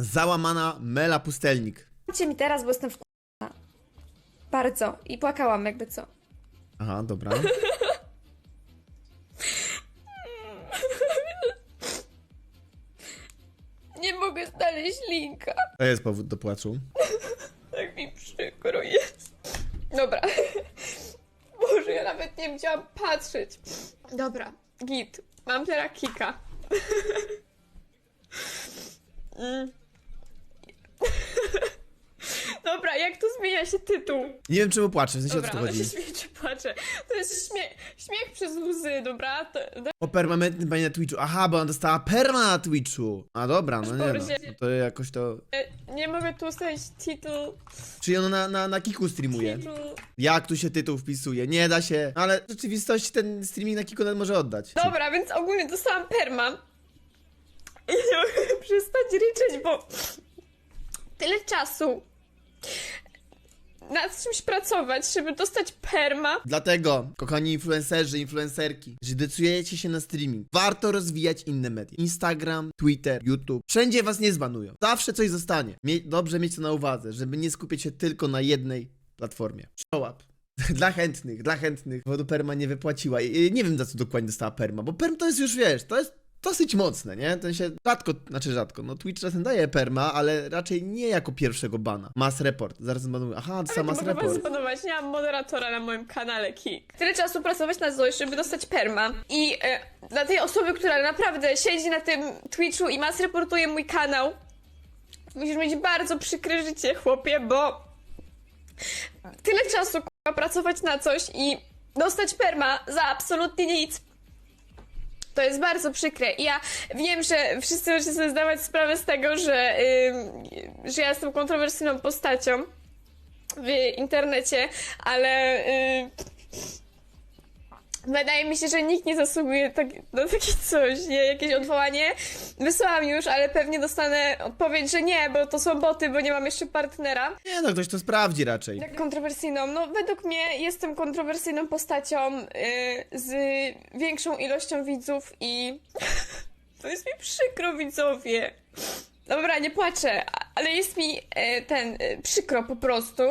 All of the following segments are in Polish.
Załamana Mela Pustelnik. Dajcie mi teraz, bo jestem w Bardzo. I płakałam jakby co. Aha, dobra. Nie mogę znaleźć linka. To jest powód do płaczu. Tak mi przykro jest. Dobra. Boże, ja nawet nie chciałam patrzeć. Dobra, git. Mam teraz kika. Mm. Dobra, jak tu zmienia się tytuł? Nie wiem czemu płaczę, w sensie o co Dobra, tu ale chodzi. się śmieję czy płaczę. To jest śmiech, śmiech przez łzy, dobra? To, to, O permanentnym banie na Twitchu. Aha, bo ona dostała perma na Twitchu. A dobra, no nie no. Boże. no to jakoś to... e, nie mogę tu ustawić tytuł. Czyli ona na, na, na Kiku streamuje. tytuł. Jak tu się tytuł wpisuje? Nie da się. No ale w rzeczywistości ten streaming na Kiku nawet może oddać. Dobra, więc ogólnie dostałam perma. I nie mogę przestać ryczeć, bo tyle czasu nad czymś pracować, żeby dostać perma. Dlatego, kochani influencerzy, influencerki, że decydujecie się na streaming, warto rozwijać inne media. Instagram, Twitter, YouTube. Wszędzie was nie zbanują. Zawsze coś zostanie. Mie dobrze mieć to na uwadze, żeby nie skupiać się tylko na jednej platformie. Show up. Dla chętnych, dla chętnych. Wodu Perma nie wypłaciła. I Nie wiem za co dokładnie dostała Perma, bo Perm to jest już, wiesz, to jest dosyć mocne, nie? Ten się rzadko, znaczy rzadko, no Twitch czasem daje Perma, ale raczej nie jako pierwszego bana. Mass report. Zaraz zbanuję. Aha, to Ale Mass mogę was report. zbanować, nie mam moderatora na moim kanale Kik. Tyle czasu pracować na coś, żeby dostać perma. I e, dla tej osoby, która naprawdę siedzi na tym Twitchu i mas reportuje mój kanał, musisz mieć bardzo przykre życie, chłopie, bo tyle czasu k***a, pracować na coś i dostać perma za absolutnie nic. To jest bardzo przykre. I ja wiem, że wszyscy możecie sobie zdawać sprawę z tego, że, ym, że ja jestem kontrowersyjną postacią w internecie, ale y, wydaje mi się, że nikt nie zasługuje tak, na takie coś, nie? Jakieś odwołanie. Wysłałam już, ale pewnie dostanę odpowiedź, że nie, bo to są boty, bo nie mam jeszcze partnera. Nie no, ktoś to sprawdzi raczej. Jak kontrowersyjną? No, według mnie jestem kontrowersyjną postacią y, z większą ilością widzów i to jest mi przykro, widzowie. Dobra, nie płaczę, ale jest mi e, ten e, przykro po prostu.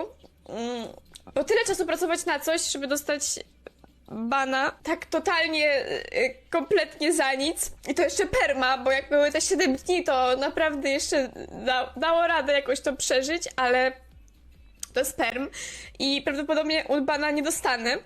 Mm, bo tyle czasu pracować na coś, żeby dostać bana, tak totalnie, e, kompletnie za nic. I to jeszcze perma, bo jak były te 7 dni, to naprawdę jeszcze da, dało radę jakoś to przeżyć, ale to jest perm i prawdopodobnie od bana nie dostanę.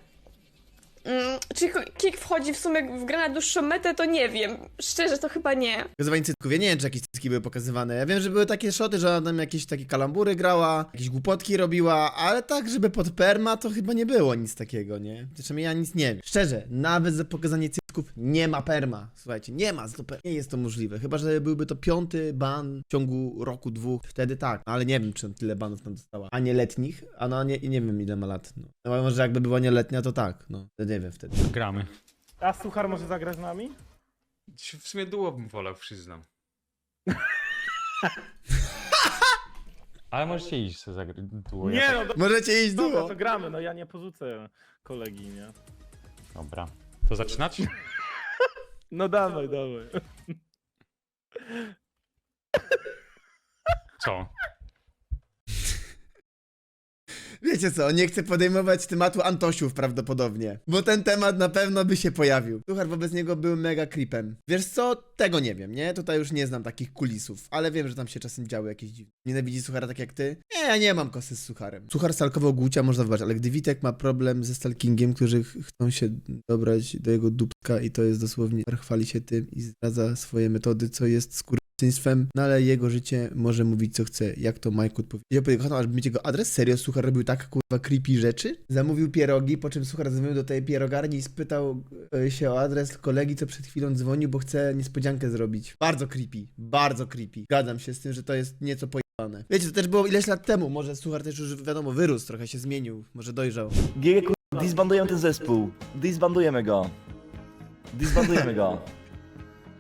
Mm, czy kick wchodzi w sumie w grę na dłuższą metę, to nie wiem. Szczerze, to chyba nie. Pokazywanie cytków. Ja nie wiem, czy jakieś cytki były pokazywane. Ja wiem, że były takie szoty, że ona tam jakieś takie kalambury grała, jakieś głupotki robiła, ale tak, żeby pod perma, to chyba nie było nic takiego, nie? Zresztą ja nic nie wiem. Szczerze, nawet za pokazanie cytków nie ma perma. Słuchajcie, nie ma, za to per... nie jest to możliwe. Chyba, że byłby to piąty ban w ciągu roku, dwóch, wtedy tak. No, ale nie wiem, czy tyle banów tam dostała. A nie letnich, a no nie, nie wiem ile ma lat. No. no może jakby była nieletnia, to tak, no. To nie wiem wtedy. Gramy. A Suchar może zagrać z nami? W sumie duo bym wolał, przyznam. Ale możecie iść sobie zagrać duo. ja Nie tak- no, do... Możecie iść dobra, duo. to gramy, no ja nie porzucę kolegi, nie? Dobra. To zaczynać? No dawaj, dawaj. Co? Wiecie co, nie chcę podejmować tematu Antosiów prawdopodobnie, bo ten temat na pewno by się pojawił. Suchar wobec niego był mega creepem. Wiesz co, tego nie wiem, nie? Tutaj już nie znam takich kulisów, ale wiem, że tam się czasem działy jakieś dziwne. Nienawidzi Suchara tak jak ty? Nie, ja nie mam kosy z Sucharem. Suchar stalkował Gucia, można wybaczyć, ale gdy Witek ma problem ze stalkingiem, którzy ch- chcą się dobrać do jego dupka i to jest dosłownie, chwali się tym i zdradza swoje metody, co jest skurwysyństwem, no ale jego życie może mówić co chce, jak to Majkut powiedział. Ja kocham, aż mieć jego adres. Serio, Suchar robił tak kurwa creepy rzeczy? Zamówił pierogi, po czym Suchar zadzwonił do tej pierogarni i spytał e, się o adres kolegi, co przed chwilą dzwonił, bo chce niespodziankę zrobić. Bardzo creepy, bardzo creepy. Zgadzam się z tym, że to jest nieco pojebane. Wiecie, to też było ileś lat temu, może Suchar też już wiadomo, wyrósł, trochę się zmienił, może dojrzał. Kurwa, disbandujemy ten zespół. Disbandujemy go. Disbandujemy go.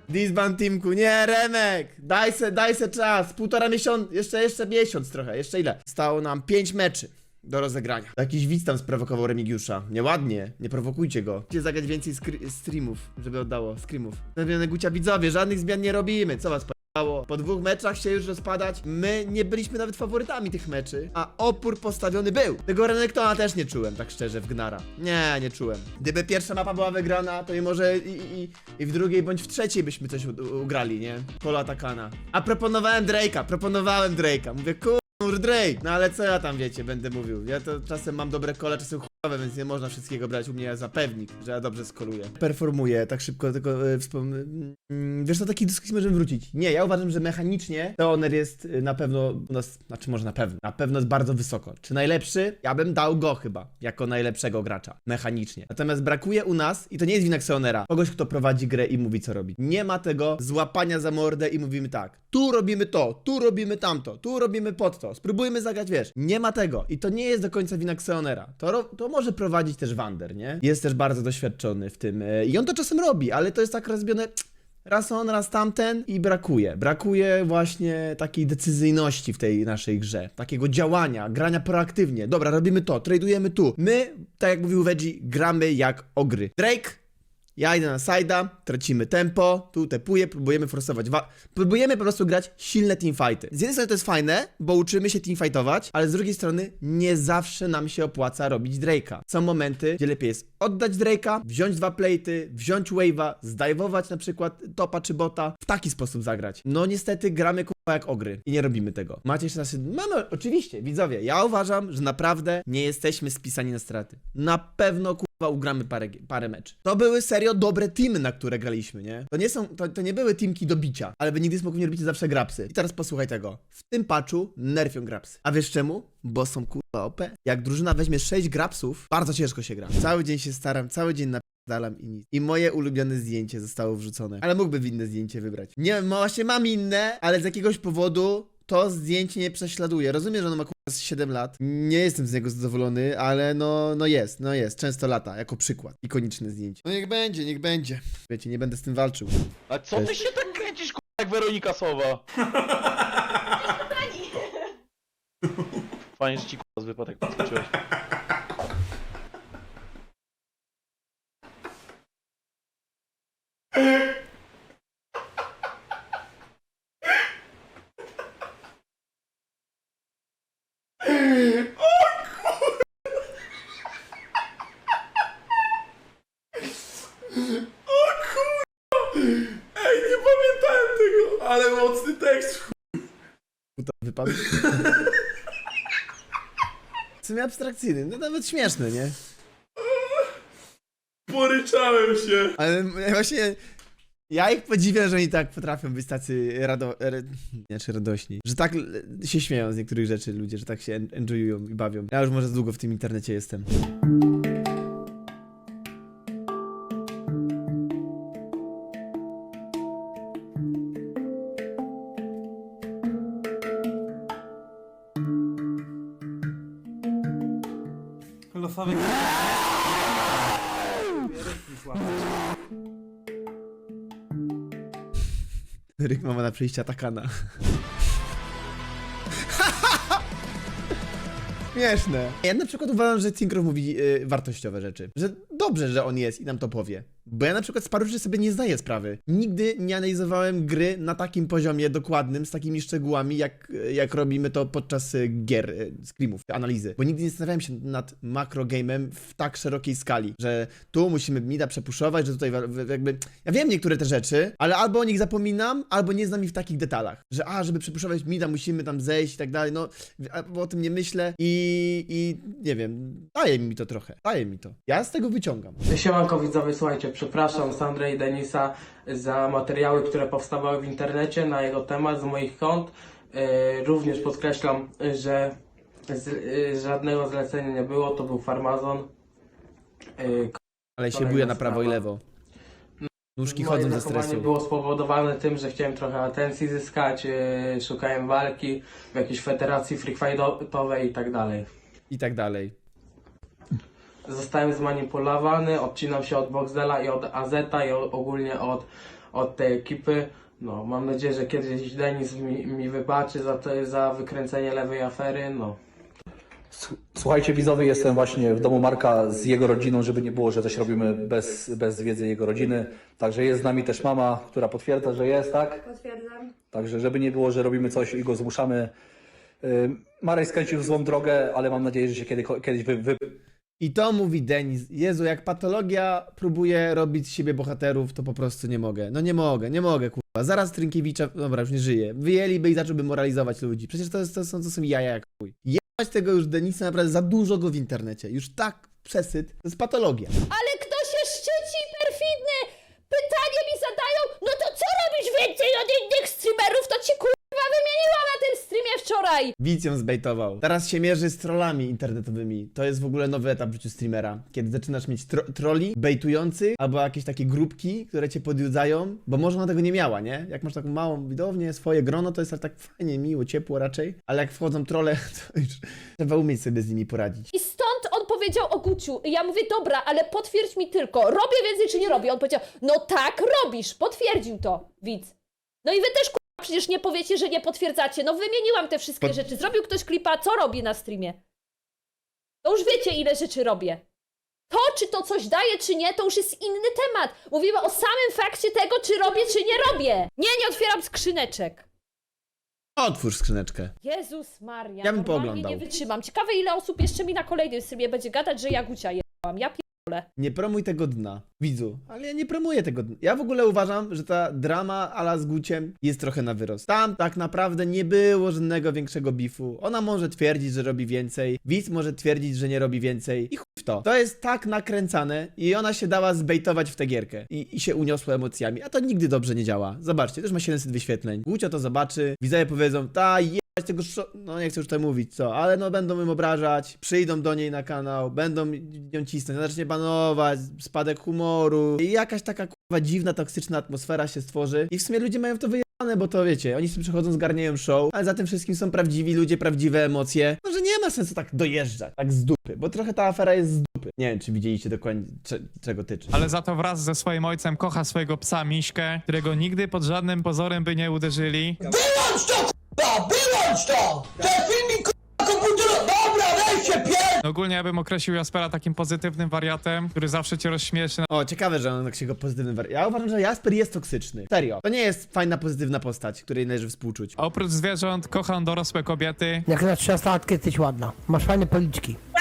Disband Teamku, nie Remek! Daj se, daj se czas, półtora miesiąca, jeszcze, jeszcze miesiąc trochę, jeszcze ile? Stało nam pięć meczy do rozegrania. Jakiś widz tam sprowokował Remigiusza. Nieładnie, nie prowokujcie go. Chcecie zagrać więcej streamów, żeby oddało, screamów. Gucia widzowie, żadnych zmian nie robimy, co was. Po dwóch meczach się już rozpadać. My nie byliśmy nawet faworytami tych meczy, a opór postawiony był. Tego Renektona też nie czułem, tak szczerze, w Gnara. Nie, nie czułem. Gdyby pierwsza mapa była wygrana, to i może i, i, i w drugiej bądź w trzeciej byśmy coś ugrali, nie? Polo Takana. A proponowałem Drake'a, proponowałem Drake'a. Mówię, kur... Drake, no ale co ja tam wiecie, będę mówił. Ja to czasem mam dobre kole, czasem więc nie można wszystkiego brać u mnie za pewnik, że ja dobrze skoluję. Performuję, tak szybko tylko e, wspom... mm, Wiesz, do takiej dyskusji możemy wrócić. Nie, ja uważam, że mechanicznie Teoner jest y, na pewno u nas, znaczy może na pewno, na pewno jest bardzo wysoko. Czy najlepszy? Ja bym dał go chyba, jako najlepszego gracza, mechanicznie. Natomiast brakuje u nas, i to nie jest wina Xeonera, kogoś, kto prowadzi grę i mówi, co robi. Nie ma tego złapania za mordę i mówimy tak, tu robimy to, tu robimy tamto, tu robimy pod to, spróbujmy zagrać, wiesz. Nie ma tego i to nie jest do końca wina Xeonera. To, to może prowadzić też Wander, nie? Jest też bardzo doświadczony w tym e, i on to czasem robi, ale to jest tak rozbione... Raz on, raz tamten i brakuje. Brakuje właśnie takiej decyzyjności w tej naszej grze. Takiego działania, grania proaktywnie. Dobra, robimy to, tradujemy tu. My, tak jak mówił Veggie, gramy jak ogry. Drake, ja idę na side'a, tracimy tempo, tu tepuję, próbujemy forsować. Wa- próbujemy po prostu grać silne teamfighty. Z jednej strony to jest fajne, bo uczymy się teamfightować, ale z drugiej strony nie zawsze nam się opłaca robić Drake'a. Są momenty, gdzie lepiej jest oddać Drake'a, wziąć dwa plate'y, wziąć wave'a, zdajwować na przykład topa czy bota, w taki sposób zagrać. No niestety gramy kurwa jak ogry i nie robimy tego. Macie jeszcze nasze... Mamy, oczywiście, widzowie, ja uważam, że naprawdę nie jesteśmy spisani na straty. Na pewno kurwa ugramy parę, parę meczy. To były serio dobre teamy, na które graliśmy, nie? To nie są, to, to nie były teamki do bicia, ale wy nigdy smoków nie robicie zawsze grapsy. I teraz posłuchaj tego. W tym patchu nerfią grapsy. A wiesz czemu? Bo są kurwa OP. Jak drużyna weźmie 6 grapsów, bardzo ciężko się gra. Cały dzień się staram, cały dzień napierdalam i nic. I moje ulubione zdjęcie zostało wrzucone. Ale mógłbym inne zdjęcie wybrać. Nie, właśnie mam inne, ale z jakiegoś powodu to zdjęcie nie prześladuje. Rozumiem, że ono ma kurwa z 7 lat. Nie jestem z niego zadowolony, ale no, no jest, no jest. Często lata, jako przykład. Ikoniczne zdjęcie. No niech będzie, niech będzie. Wiecie, nie będę z tym walczył. A co ty się tak kręcisz, k***a, jak Weronika Sowa? Fajnie, że ci k***a z wypadek podskoczyłeś. Ej, nie pamiętałem tego, ale mocny tekst. Wypadł. W sumie abstrakcyjny, no nawet śmieszny, nie? Poryczałem się. Ale właśnie ja ich podziwiam, że oni tak potrafią być tacy rado... Re, nie, czy radośni. Że tak l- się śmieją z niektórych rzeczy ludzie, że tak się en- enjoyują i bawią. Ja już może za długo w tym internecie jestem. Ryk mama na przyjścia Takana. Śmieszne. Ja na przykład uważam, że Cinkrow mówi y, wartościowe rzeczy. Że dobrze, że on jest i nam to powie. Bo ja na przykład z paru rzeczy sobie nie zdaję sprawy. Nigdy nie analizowałem gry na takim poziomie dokładnym, z takimi szczegółami, jak, jak robimy to podczas y, gier, y, screamów, analizy. Bo nigdy nie zastanawiałem się nad makrogamem w tak szerokiej skali, że tu musimy mida przepuszować, że tutaj jakby... Ja wiem niektóre te rzeczy, ale albo o nich zapominam, albo nie znam ich w takich detalach. Że a, żeby przepuszować mida, musimy tam zejść i tak dalej, no o tym nie myślę i, i nie wiem, daje mi to trochę, daje mi to. Ja z tego wyciągam. Siemanko widzowie, słuchajcie, przepraszam Sandrę i Denisa za materiały, które powstawały w internecie na jego temat z moich kont. E, również podkreślam, że e, żadnego zlecenia nie było, to był farmazon. E, Ale się buja na prawo i lewo. Nóżki Moje chodzą ze stresu. było spowodowane tym, że chciałem trochę atencji zyskać, szukałem walki w jakiejś federacji freakfightowej i tak dalej. I tak dalej. Zostałem zmanipulowany, odcinam się od Boxdela i od Azeta i ogólnie od, od tej ekipy. No, mam nadzieję, że kiedyś Denis mi, mi wybaczy za, to, za wykręcenie lewej afery. No. Słuchajcie, widzowie, jestem właśnie w domu Marka z jego rodziną, żeby nie było, że coś robimy bez, bez wiedzy jego rodziny. Także jest z nami też mama, która potwierdza, że jest, tak? Potwierdzam. Także żeby nie było, że robimy coś i go zmuszamy. Marek skręcił w złą drogę, ale mam nadzieję, że się kiedy, kiedyś wy, wy, I to mówi Denis. Jezu, jak patologia próbuje robić z siebie bohaterów, to po prostu nie mogę. No nie mogę, nie mogę, kurwa. Zaraz Trynkiewicza, dobra, już nie żyje. Wyjęliby i zacząłby moralizować ludzi. Przecież to, jest, to, są, to są jaja jak chuj. Jebać tego już Denisa naprawdę za dużo go w internecie. Już tak przesyt. To jest patologia. Ale kto się szczyci perfidny? Pytanie mi zadają, no to co robisz więcej od innych streamerów? To ci kurwa wymieniłam na tym streamie wczoraj! Widz ją zbejtował. Teraz się mierzy z trollami internetowymi. To jest w ogóle nowy etap w życiu streamera. Kiedy zaczynasz mieć tro trolli bejtujących, albo jakieś takie grupki, które cię podjudzają, bo może ona tego nie miała, nie? Jak masz taką małą widownię, swoje grono, to jest tak fajnie, miło, ciepło raczej, ale jak wchodzą trolle, to już trzeba umieć sobie z nimi poradzić. I stąd on powiedział o Guciu. I ja mówię, dobra, ale potwierdź mi tylko, robię więcej czy nie robię? On powiedział, no tak, robisz, potwierdził to, widz. No i wy też przecież nie powiecie, że nie potwierdzacie. No wymieniłam te wszystkie Pod- rzeczy. Zrobił ktoś klipa, co robi na streamie? To już wiecie, ile rzeczy robię. To, czy to coś daje, czy nie, to już jest inny temat. Mówimy o samym fakcie tego, czy robię, czy nie robię. Nie, nie otwieram skrzyneczek. Otwórz skrzyneczkę. Jezus Maria, Ja bym normalnie pooglądał. nie wytrzymam. Ciekawe, ile osób jeszcze mi na kolejnym streamie będzie gadać, że ja Gucia jebałam. Ja pierdolę. Nie promuj tego dna, widzu. Ale ja nie promuję tego dna. Ja w ogóle uważam, że ta drama ala z Guciem jest trochę na wyrost. Tam tak naprawdę nie było żadnego większego bifu. Ona może twierdzić, że robi więcej. Widz może twierdzić, że nie robi więcej. I chuj w to. To jest tak nakręcane i ona się dała zbejtować w tę gierkę. I, I się uniosła emocjami. A to nigdy dobrze nie działa. Zobaczcie, też ma 700 wyświetleń. Gucio to zobaczy. Widzowie powiedzą, ta je tego no nie chcę już tutaj mówić co, ale no będą ją obrażać, przyjdą do niej na kanał, będą ją cisnąć, zacznie banować, spadek humoru i jakaś taka kurwa dziwna, toksyczna atmosfera się stworzy i w sumie ludzie mają w to wyjebane, bo to wiecie, oni sobie przychodzą, zgarniają show, ale za tym wszystkim są prawdziwi ludzie, prawdziwe emocje, może nie ma sensu tak dojeżdżać, tak z dupy, bo trochę ta afera jest z dupy. Nie wiem, czy widzieliście dokładnie cze- czego tyczy. Ale za to wraz ze swoim ojcem kocha swojego psa Miśkę, którego nigdy pod żadnym pozorem by nie uderzyli. No Ogólnie ja bym określił Jaspera takim pozytywnym wariatem, który zawsze cię rozśmieszy. O, ciekawe, że on tak się go pozytywny wari- Ja uważam, że Jasper jest toksyczny. Serio. To nie jest fajna, pozytywna postać, której należy współczuć. A oprócz zwierząt kocha on dorosłe kobiety, Jak na 13 jesteś ładna. Masz fajne policzki.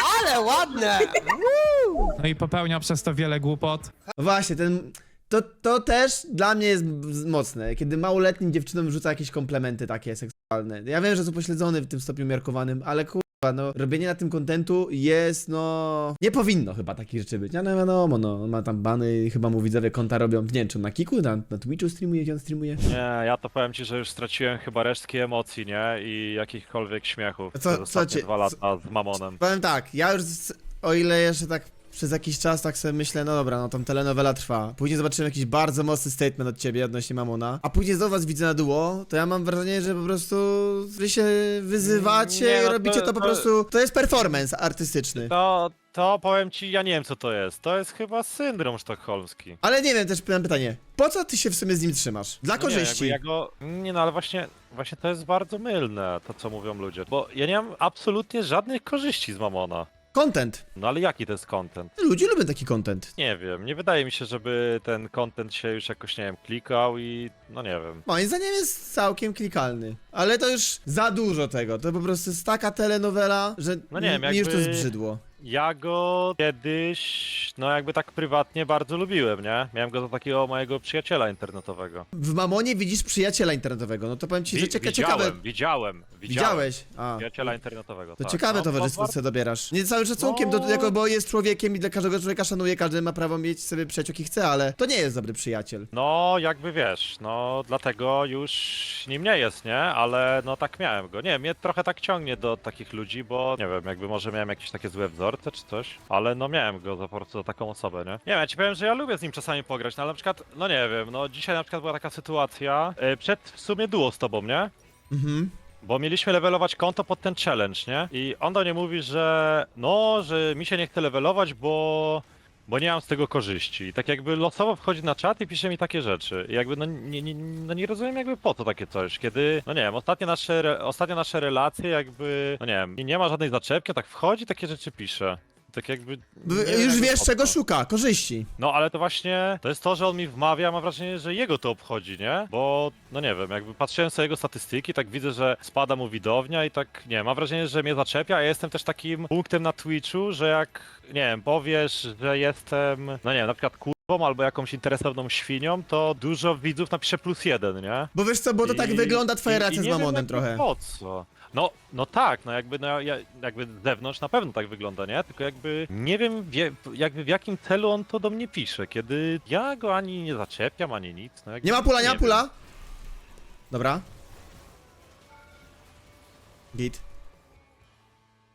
no i popełnia przez to wiele głupot. No Właśnie, ten. To, to też dla mnie jest mocne, kiedy małoletnim dziewczynom rzuca jakieś komplementy takie seksualne. Ja wiem, że są pośledzony w tym stopniu miarkowanym, ale kurwa, no, robienie na tym kontentu jest, no... Nie powinno chyba takich rzeczy być. Ja no wiadomo, no, ma tam bany i chyba mu widzowie konta robią, nie wiem, czy on na Kiku, na, na Twitchu streamuje, gdzie on streamuje? Nie, ja to powiem ci, że już straciłem chyba resztki emocji, nie? I jakichkolwiek śmiechów Co- przez co ostatnie cię- dwa lata z Mamonem. Powiem tak, ja już, z- o ile jeszcze tak przez jakiś czas tak sobie myślę, no dobra, no tam telenowela trwa. Później zobaczyłem jakiś bardzo mocny statement od ciebie odnośnie Mamona, a później znowu was widzę na duo, to ja mam wrażenie, że po prostu wy się wyzywacie Nie, i no to- robicie to, po to- prostu, to jest performance artystyczny. To, to powiem ci, ja nie wiem co to jest. To jest chyba syndrom sztokholmski. Ale nie wiem, też pytam pytanie, po co ty się w sumie z nim trzymasz? Dla No nie, korzyści. jakby ja go... Nie no, ale właśnie, właśnie to jest bardzo mylne, to co mówią ludzie. Bo ja nie mam absolutnie żadnych korzyści z Mamona. Content. No ale jaki to jest content? Ludzie lubią taki content. Nie wiem, nie wydaje mi się, żeby ten content się już jakoś, nie wiem, klikał i no nie wiem. Moim zdaniem jest całkiem klikalny. Ale to już za dużo tego. To po prostu jest taka telenowela, że No nie wiem, mi już to jakby- zbrzydło. Ja go kiedyś, no jakby tak prywatnie bardzo lubiłem, nie? Miałem go za takiego mojego przyjaciela internetowego. W Mamonie widzisz przyjaciela internetowego, no to powiem ci, że Wi- cieka widziałem, ciekawe. widziałem, widziałem. Widziałeś? A. Przyjaciela internetowego, To tak. ciekawe No, towarzystwo to sobie dobierasz. Nie całym szacunkiem, No. do, jako, bo jest człowiekiem i dla każdego człowieka szanuje, każdy ma prawo mieć sobie przyjaciół jaki chce, ale to nie jest dobry przyjaciel. No, jakby wiesz, no dlatego już nim nie jest, nie? Ale no tak miałem go. Nie, mnie trochę tak ciągnie do takich ludzi, bo nie wiem, jakby może miałem jakieś takie złe czy coś, ale no miałem go za po prostu za taką osobę, nie? Nie wiem, ja ci powiem, że ja lubię z nim czasami pograć, no ale na przykład, no nie wiem, no dzisiaj na przykład była taka sytuacja, y, przed w sumie duo z tobą, nie? Mhm. Bo mieliśmy levelować konto pod ten challenge, nie? I on do mnie mówi, że no, że mi się nie chce levelować, bo bo nie mam z tego korzyści. Tak jakby losowo wchodzi na czat i pisze mi takie rzeczy. I jakby no nie, nie, no nie rozumiem jakby po co takie coś, kiedy, no nie wiem, ostatnie nasze, re- ostatnie nasze relacje jakby, no nie wiem, nie ma żadnej zaczepki, tak wchodzi, takie rzeczy pisze. Tak jakby... Nie wiem, Już jakby wiesz czego co. szuka, korzyści. No ale to właśnie, to jest to, że on mi wmawia, mam wrażenie, że jego to obchodzi, nie? Bo, no nie wiem, jakby patrzyłem sobie jego statystyki, tak widzę, że spada mu widownia i tak, nie wiem, mam wrażenie, że mnie zaczepia, a ja jestem też takim punktem na Twitchu, że jak, nie wiem, powiesz, że jestem, no nie wiem, na przykład kurwą albo jakąś interesowną świnią, to dużo widzów napisze plus jeden, nie? Bo wiesz co, bo to tak I- wygląda twoja i- i racja z nie wiem mamonem jakby trochę. Po co? No, no tak, no jakby, no, ja, jakby z zewnątrz na pewno tak wygląda, nie? Tylko jakby nie wiem wie, jakby w jakim celu on to do mnie pisze, kiedy ja go ani nie zaczepiam, ani nic. No jakby, Nie ma pula, nie ma wiem. pula. Dobra. Git.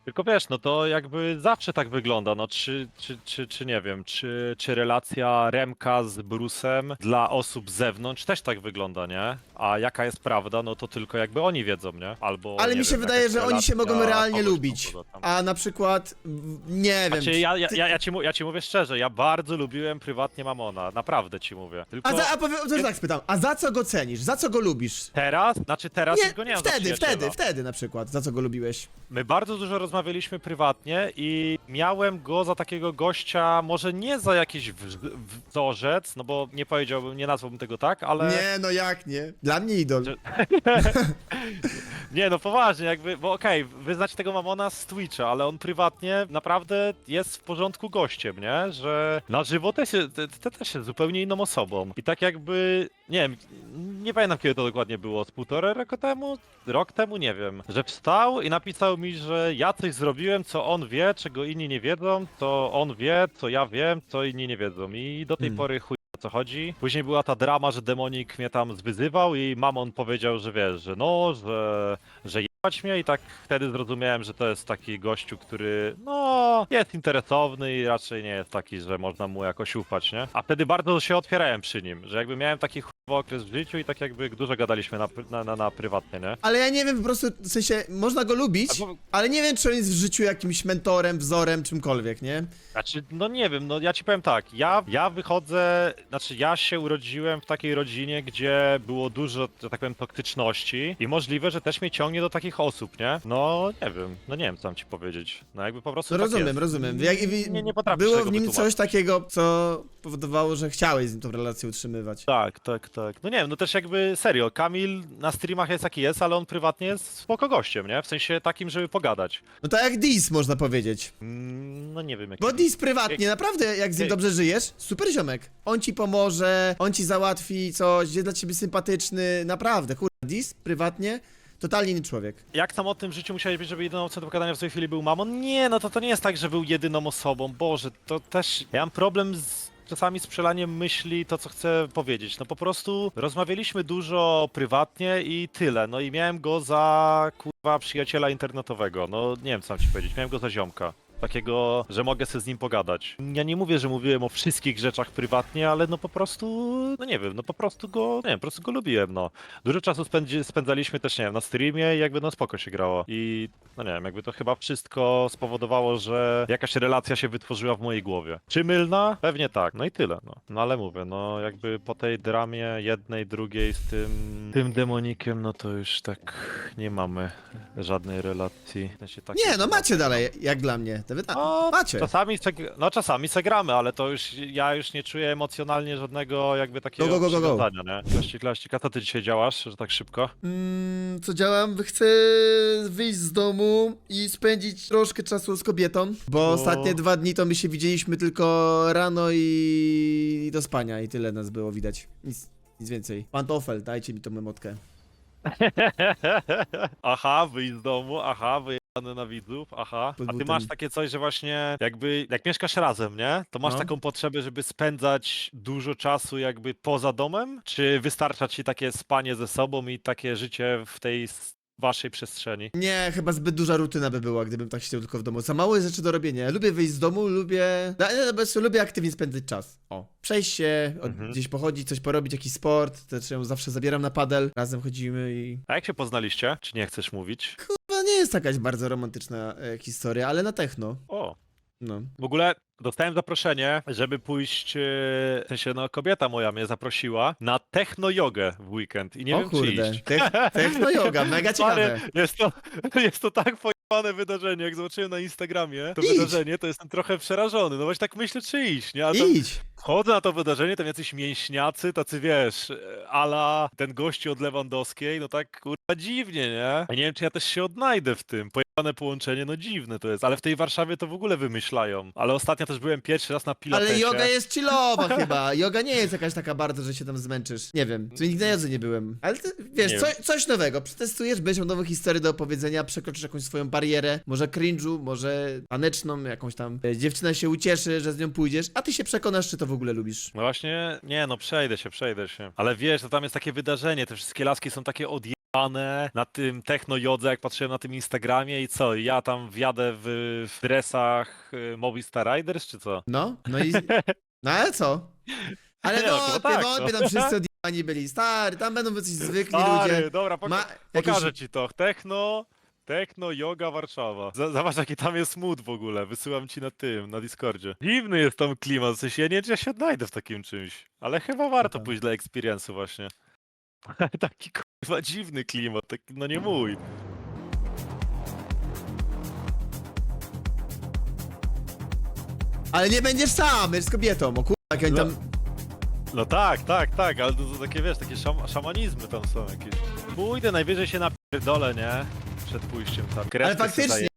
Tylko wiesz, no to jakby zawsze tak wygląda, no czy, czy, czy, czy nie wiem, czy, czy relacja Remka z Brusem dla osób z zewnątrz też tak wygląda, nie? A jaka jest prawda, no to tylko jakby oni wiedzą, nie? Albo Ale nie mi się wiem, wydaje, jakaś że oni się mogą realnie kogoś lubić. tam. A na przykład, nie wiem. Znaczy, ja, ja, ja, ja, ci, mu- ja ci mówię szczerze, ja bardzo lubiłem prywatnie Mamona, naprawdę ci mówię. Tylko A, za, a powiem, to tak spytam, a za co go cenisz? Za co go lubisz? teraz, znaczy teraz już go nie Nie, mam za wtedy, przyjaciela. wtedy, wtedy na przykład. Za co go lubiłeś? My bardzo dużo rozmawialiśmy prywatnie i miałem go za takiego gościa, może nie za jakiś wz- wzorzec, no bo nie powiedziałbym, nie nazwałbym tego tak, ale... Nie, no jak nie? Dla mnie idol. Że- Nie, no poważnie, jakby, bo okej, wy znacie tego Mamona z Twitcha, ale on prywatnie naprawdę jest w porządku gościem, nie? Że na żywo też, jest- te, te też jest zupełnie inną osobą. I tak jakby, nie wiem, nie pamiętam kiedy to dokładnie było, z półtora roku temu? Rok temu? Nie wiem. Że wstał i napisał mi, że ja coś zrobiłem, co on wie, czego inni nie wiedzą, to on wie, co ja wiem, co inni nie wiedzą. I do tej Hmm. pory chuj o co chodzi. Później była ta drama, że demonik mnie tam zwyzywał i mamon powiedział, że wiesz, że no, że, że jebać mnie i tak wtedy zrozumiałem, że to jest taki gościu, który no, jest interesowny i raczej nie jest taki, że można mu jakoś ufać, nie? A wtedy bardzo się otwierałem przy nim, że jakby miałem taki chujowy okres w życiu i tak jakby dużo gadaliśmy na, na, na, na prywatnie, nie? Ale ja nie wiem, po prostu, w sensie, można go lubić, Albo- ale nie wiem, czy on jest w życiu jakimś mentorem, wzorem, czymkolwiek, nie? Znaczy, no nie wiem, no ja ci powiem tak, ja, ja wychodzę, znaczy ja się urodziłem w takiej rodzinie, gdzie było dużo, że tak powiem, toktyczności i możliwe, że też mnie ciągnie do takich osób, nie? No nie wiem, no nie wiem co mam ci powiedzieć, no jakby po prostu No tak rozumiem, jest. rozumiem. Jak, wi- Nie, nie potrafię było tego w nim wytłumaczyć. coś takiego, co powodowało, że chciałeś z nim tą relację utrzymywać. Tak, tak, tak. No nie wiem, no też jakby serio, Kamil na streamach jest jaki jest, ale on prywatnie jest spoko gościem, nie? W sensie takim, żeby pogadać. No to jak Dis, można powiedzieć. Mm, no nie wiem jak. Bo Dis prywatnie, naprawdę, jak z nim Ej. dobrze żyjesz, super ziomek. On ci pomoże, on ci załatwi coś, jest dla ciebie sympatyczny, naprawdę, kurwa. Dis prywatnie, totalnie inny człowiek. Jak samotnym w życiu musiałeś być, żeby jedyną opcją do pogadania w tej chwili był mamon? Nie, no to to nie jest tak, że był jedyną osobą. Boże, to też. Ja mam problem z. Czasami z przelaniem myśli to, co chcę powiedzieć. No po prostu rozmawialiśmy dużo prywatnie i tyle. No i miałem go za kurwa przyjaciela internetowego. No nie wiem co mam ci powiedzieć. Miałem go za ziomka. Takiego, że mogę sobie z nim pogadać. Ja nie mówię, że mówiłem o wszystkich rzeczach prywatnie, ale no po prostu, no nie wiem, no po prostu go, nie wiem, po prostu go lubiłem, no. Dużo czasu spędzi, spędzaliśmy też, nie wiem, na streamie i jakby no spoko się grało. I no nie wiem, jakby to chyba wszystko spowodowało, że jakaś relacja się wytworzyła w mojej głowie. Czy mylna? Pewnie tak. No i tyle, no. No ale mówię, no jakby po tej dramie jednej, drugiej z tym, tym demonikiem, no to już tak nie mamy żadnej relacji. W sensie takiej, Nie, no macie dalej, jak dla mnie. A, no, macie. Czasami se, no czasami se gramy, ale to już ja już nie czuję emocjonalnie żadnego jakby takiego Go, go, go, go, go. przywiązania, nie? Klaścik, klaścik, a co ty dzisiaj działasz, że tak szybko? Mm, co działam? Chcę wyjść z domu i spędzić troszkę czasu z kobietą, bo ostatnie dwa dni to my się widzieliśmy tylko rano i, i do spania i tyle nas było widać. Nic, nic więcej. Pantofel, dajcie mi tą emotkę. aha, wyjść z domu, aha, na widzów, aha. A ty masz takie coś, że właśnie jakby, jak mieszkasz razem, nie? To masz No. taką potrzebę, żeby spędzać dużo czasu jakby poza domem? Czy wystarcza ci takie spanie ze sobą i takie życie w tej s- waszej przestrzeni? Nie, chyba zbyt duża rutyna by była, gdybym tak siedział tylko w domu. Za mało jest rzeczy do robienia. Lubię wyjść z domu, lubię... No, nie, no, bez- lubię aktywnie spędzać czas. O, przejść się, od, Mhm. gdzieś pochodzić, coś porobić, jakiś sport. Też ją zawsze zabieram na padel, razem chodzimy i... A jak się poznaliście? Czy nie chcesz mówić? Nie jest jakaś bardzo romantyczna e, historia, ale na techno. O, No. W ogóle dostałem zaproszenie, żeby pójść, e, w sensie no kobieta moja mnie zaprosiła na techno-jogę w weekend i nie o wiem kurde, czy iść. Tech, techno yoga, mega ciekawe. Jest to, jest to tak pojebane wydarzenie, jak zobaczyłem na Instagramie to Idź. wydarzenie, to jestem trochę przerażony, no właśnie tak myślę czy iść, nie? A tam Idź. wchodzę na to wydarzenie, tam jacyś mięśniacy, tacy wiesz, ala ten gościu od Lewandowskiej, no tak kurwa dziwnie, nie? Ja nie wiem czy ja też się odnajdę w tym, połączenie, no dziwne to jest, ale w tej Warszawie to w ogóle wymyślają, ale ostatnio też byłem pierwszy raz na Pilatesie. Ale yoga jest chillowa chyba. Yoga nie jest jakaś taka bardzo, że się tam zmęczysz. Nie wiem, tu nigdy na jodze nie byłem. Ale ty, wiesz, Nie co, coś nowego. Przetestujesz, będziesz miał nową historię do opowiedzenia, przekroczysz jakąś swoją barierę, może cringe'u, może taneczną, jakąś tam e, dziewczyna się ucieszy, że z nią pójdziesz, a ty się przekonasz, czy to w ogóle lubisz. No właśnie, nie no, przejdę się, przejdę się. Ale wiesz, to tam jest takie wydarzenie, te wszystkie laski są takie odjebane na tym techno-jodze, jak patrzyłem na tym Instagramie i co, ja tam wjadę w, w dresach y, Movistar Riders, czy co? No, no i... No ale co? Ale Nie, no, no, wątpię, tak, wątpię, no. tam wszyscy odjebani byli. Stary, tam będą jacyś zwykli Stary, ludzie. dobra, poka- Ma pokażę jakieś... ci to. Techno, techno, yoga Warszawa. Z- Zobacz jaki tam jest mood w ogóle, wysyłam ci na tym, na Discordzie. Dziwny jest tam klimat, w sensie ja nie wiem, czy ja się odnajdę w takim czymś, ale chyba warto Okej. pójść dla experience'u właśnie. taki kurwa dziwny klimat, taki, no nie mój. Ale nie będziesz sam, będziesz z kobietą, o kurwa, jak oni No. tam... No tak, tak, tak, ale to, to takie wiesz, takie szam szamanizmy tam są jakieś. Pójdę, najwyżej się napierdolę, nie? Przed pójściem tam. Ale faktycznie,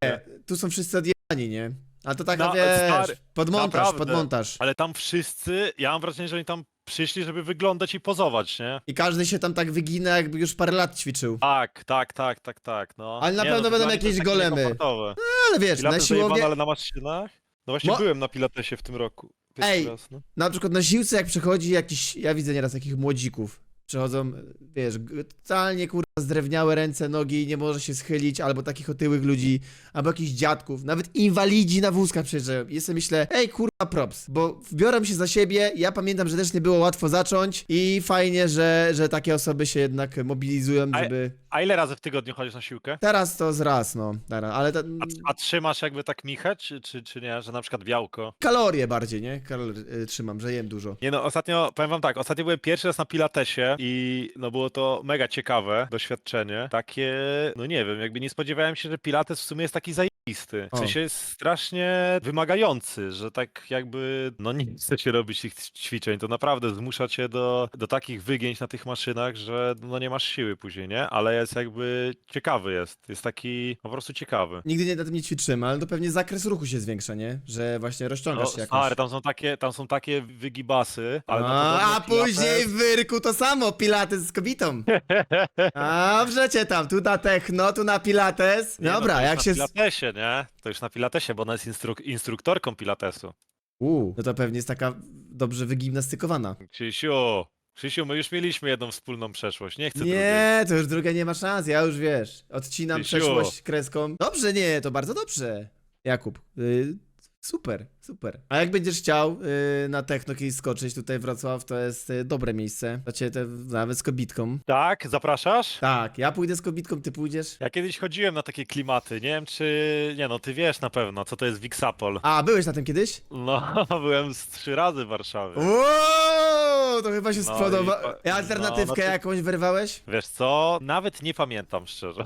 tu są wszyscy odjebani, nie? A to taka, No, wiesz, stary, podmontaż, naprawdę. podmontaż. Ale tam wszyscy, ja mam wrażenie, że oni tam przyszli, żeby wyglądać i pozować, nie? I każdy się tam tak wygina, jakby już parę lat ćwiczył. Tak, tak, tak, tak, tak, no. Ale na Nie, pewno to będą dla mnie to jakieś jest takie golemy. niekomfortowe. Ale wiesz, Pilates na zajebane, siłowni, ale na maszynach? No właśnie Mo- byłem na Pilatesie w tym roku. Pierwszy Ej, raz, no. na przykład na siłce jak przychodzi jakiś, ja widzę nieraz takich młodzików, przychodzą, wiesz, totalnie kurwa zdrewniałe ręce, nogi, nie może się schylić, albo takich otyłych ludzi, albo jakichś dziadków, nawet inwalidzi na wózkach przyjeżdżają. I sobie myślę, ej kurwa props, bo biorą się za siebie, ja pamiętam, że też nie było łatwo zacząć i fajnie, że, że takie osoby się jednak mobilizują, żeby... A ile razy w tygodniu chodzisz na siłkę? Teraz to z raz, no, teraz, ale ta... A, a trzymasz jakby tak michę, czy, czy, czy nie? Że na przykład białko? kalorie bardziej, nie? Kalorie y, trzymam, że jem dużo. Nie no, ostatnio, powiem wam tak, ostatnio byłem pierwszy raz na Pilatesie i no było to mega ciekawe doświadczenie. Takie, no nie wiem, jakby nie spodziewałem się, że Pilates w sumie jest taki zajebisty. W O. sensie jest strasznie wymagający, że tak jakby, no nie chce się robić tych ćwiczeń, to naprawdę zmusza cię do, do takich wygięć na tych maszynach, że no nie masz siły później, nie? Ale jest jakby ciekawy jest, jest taki po prostu ciekawy. Nigdy nie, na tym nie ćwiczymy, ale to pewnie zakres ruchu się zwiększa, nie? Że właśnie No, rozciągasz się jakoś. stary, tam są takie, tam są takie wygibasy, ale no a, podobno a później w wyrku to samo, pilates z kobietą. A wrzecie tam, tu na techno, tu na pilates. Nie, no, Dobra, to już jak na się... Pilatesie, nie? To już na Pilatesie, bo ona jest instruk instruktorką Pilatesu. Uuu, no to pewnie jest taka dobrze wygimnastykowana. Krzysiu, Krzysiu, my już mieliśmy jedną wspólną przeszłość, nie chcę drugiej. Nie, to już druga nie ma szans, ja już wiesz. Odcinam Krzysiu. przeszłość kreską. Dobrze, nie, to bardzo dobrze. Jakub, y, super, super. A jak będziesz chciał y, na techno kiedyś skoczyć, tutaj Wrocław to jest y, dobre miejsce. To cię te, nawet z kobitką. Tak, zapraszasz? Tak, ja pójdę z kobitką, ty pójdziesz? Ja kiedyś chodziłem na takie klimaty, nie wiem czy... Nie no, ty wiesz na pewno, co to jest Wixapol. A, byłeś na tym kiedyś? No, byłem z trzy razy w Warszawie. Wow, to chyba się No spodoba. i- I Alternatywkę no, no jakąś wyrwałeś? Wiesz co, nawet nie pamiętam szczerze.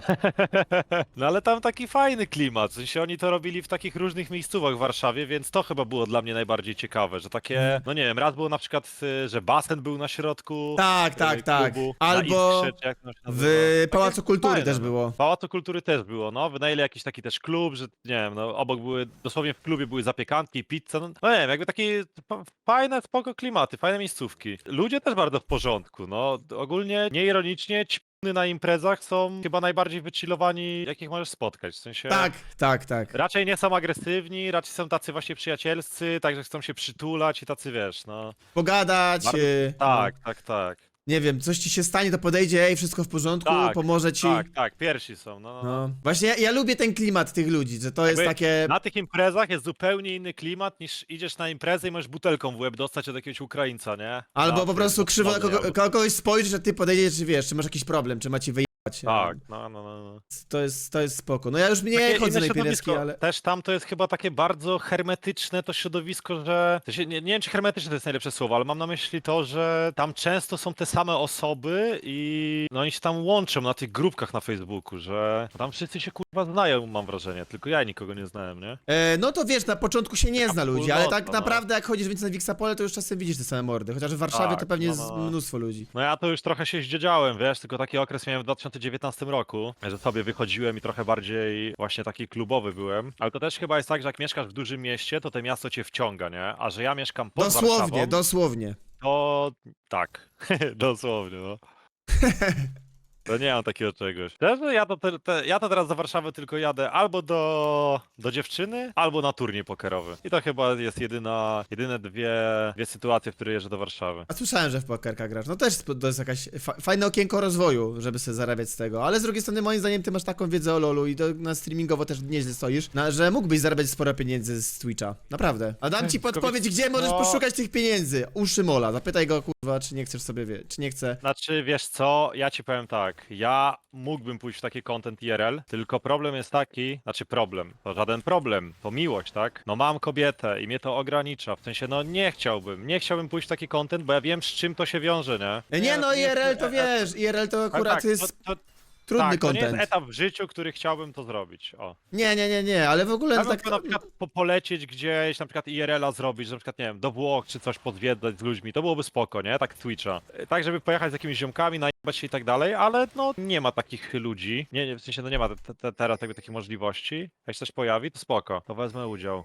no ale tam taki fajny klimat, w sensie oni to robili w takich różnych miejscówach w Warszawie, więc to chyba było dla mnie najbardziej ciekawe, że takie, no nie wiem, raz było na przykład, y, że basen był na środku Tak, y, tak, tak. klubu, na Albo Iskrze, czy jak to się w nazywa. Pałacu Kultury fajne, też no. było. W Pałacu Kultury też było, no, wynajęli jakiś taki też klub, że nie wiem, no obok były, dosłownie w klubie były zapiekanki, pizza, no, no nie wiem, jakby takie pa- fajne, spoko klimaty, fajne miejscówki. Ludzie też bardzo w porządku, no, ogólnie nieironicznie ćpny na imprezach są chyba najbardziej wychillowani, jakich możesz spotkać, w sensie... Tak, tak, tak. Raczej nie są agresywni, raczej są tacy właśnie przyjacielscy, także chcą się przytulać i tacy, wiesz, no... Pogadać. Bardzo- y, Tak, no. tak, tak. Nie wiem, coś ci się stanie, to podejdzie, ej, wszystko w porządku, Tak, pomoże ci. Tak, tak, pierwsi są, no, no, no. No. Właśnie ja, ja lubię ten klimat tych ludzi, że to jest Jakby takie. Na tych imprezach jest zupełnie inny klimat niż idziesz na imprezę i możesz butelką w łeb dostać od jakiegoś Ukraińca, nie? Albo po prostu krzywo na kogo, kogoś spojrzysz, że ty podejdziesz, czy wiesz, czy masz jakiś problem, czy macie wyjebać Tak, no, no, no. no. To jest, to jest spoko. No ja już nie Takie chodzę na środowisko. ale... Też tam to jest chyba takie bardzo hermetyczne to środowisko, że... To się, nie, nie wiem, czy hermetyczne to jest najlepsze słowo, ale mam na myśli to, że tam często są te same osoby i no oni się tam łączą na tych grupkach na Facebooku, że tam wszyscy się kurwa znają, mam wrażenie, tylko ja nikogo nie znałem, nie? E, no to wiesz, na początku się nie zna ludzi, ale tak wspólnota, no. naprawdę jak chodzisz więcej na Wixapole, to już czasem widzisz te same mordy. Chociaż w Warszawie to Tak, pewnie no, jest no, no. mnóstwo ludzi. No ja to już trochę się zdziedziałem, wiesz, tylko taki okres miałem w 2019 roku, że sobie wychodziłem i trochę bardziej właśnie taki klubowy byłem. Ale to też chyba jest tak, że jak mieszkasz w dużym mieście, to to miasto cię wciąga, nie? A że ja mieszkam pod Dosłownie, Warszawą, dosłownie. to tak, dosłownie, no. To nie mam takiego czegoś. Szczerze, ja to, te, te, ja to teraz do Warszawy tylko jadę albo do, do dziewczyny, albo na turniej pokerowy. I to chyba jest jedyna, jedyne dwie, dwie sytuacje, w których jeżdżę do Warszawy. A słyszałem, że w pokerka grasz. No też to jest jakaś fa fajne okienko rozwoju, żeby sobie zarabiać z tego. Ale z drugiej strony, moim zdaniem, ty masz taką wiedzę o LoLu i to na streamingowo też nieźle stoisz, na, że mógłbyś zarabiać sporo pieniędzy z Twitcha. Naprawdę. A dam ci podpowiedź, gdzie możesz no- poszukać tych pieniędzy. U Szymola. Zapytaj go, kurwa, czy nie chcesz sobie, wie, czy nie chce. Znaczy, wiesz co, ja ci powiem tak, ja mógłbym pójść w taki content IRL, tylko problem jest taki, znaczy problem, to żaden problem, to miłość, tak? No mam kobietę i mnie to ogranicza, w sensie, no nie chciałbym, nie chciałbym pójść w taki content, bo ja wiem z czym to się wiąże, nie? E, Nie, no IRL to wiesz, IRL to tak, akurat tak, jest to, to, trudny tak, to nie content. jest etap w życiu, który chciałbym to zrobić, o. Nie, nie, nie, nie, ale w ogóle Ja to bym tak... tak... na przykład po, polecieć gdzieś, na przykład IRL-a zrobić, na przykład, nie wiem, do Włoch czy coś pozwiedzać z ludźmi, to byłoby spoko, nie? Tak Twitcha. Tak, żeby pojechać z jakimiś ziomkami, najebać się i tak dalej, ale no nie ma takich ludzi, nie, nie w sensie no nie ma te, te, teraz jakby takich możliwości. Jak się coś pojawi, to spoko, to wezmę udział.